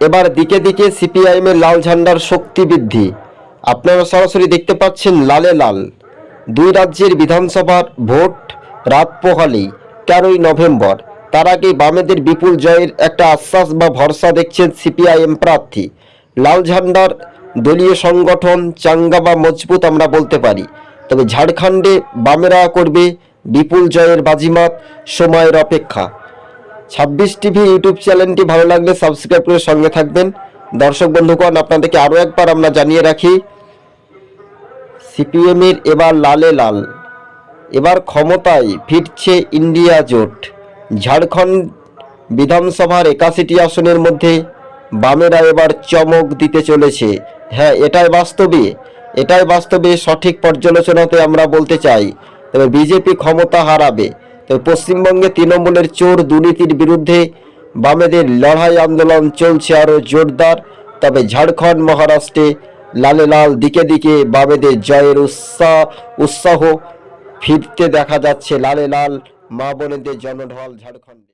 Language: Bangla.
এবার দিকে দিকে সিপিআইএমের লাল ঝান্ডার শক্তি বৃদ্ধি। আপনারা সরাসরি দেখতে পাচ্ছেন লালে লাল। দুই রাজ্যের বিধানসভার ভোট রাত পোহালেই তেরোই নভেম্বর। তার আগে বামেদের বিপুল জয়ের একটা আশ্বাস বা ভরসা দেখছেন সিপিআইএম প্রার্থী। লাল ঝান্ডার দলীয় সংগঠন চাঙ্গা বা মজবুত আমরা বলতে পারি। তবে ঝাড়খণ্ডে বামেরা করবে বিপুল জয়ের বাজিমাত, সময়ের অপেক্ষা। ছাব্বিশ টিভি ইউটিউব চ্যানেলটি ভালো লাগলে সাবস্ক্রাইব করে সঙ্গে থাকবেন। দর্শক বন্ধুগণ, আপনাদেরকে আরও একবার আমরা জানিয়ে রাখি সিপিএমের এবার লালে লাল। এবার ক্ষমতায় ফিরছে ইন্ডিয়া জোট। ঝাড়খণ্ড বিধানসভার একাশিটি আসনের মধ্যে বামেরা এবার চমক দিতে চলেছে। হ্যাঁ এটাই বাস্তবে। এটাই বাস্তবে সঠিক পর্যালোচনাতে আমরা বলতে চাই, তবে বিজেপি ক্ষমতা হারাবে। তবে পশ্চিমবঙ্গে তৃণমূলের চোর দুর্নীতির বিরুদ্ধে বামেদের লড়াই আন্দোলন চলছে আরও জোরদার। তবে ঝাড়খণ্ড, মহারাষ্ট্রে লালে লাল দিকে দিকে বামেদের জয়ের উৎসাহ উৎসাহ ফিরতে দেখা যাচ্ছে। লালে লাল মা বোনেদের জনঢল ঝাড়খণ্ডে।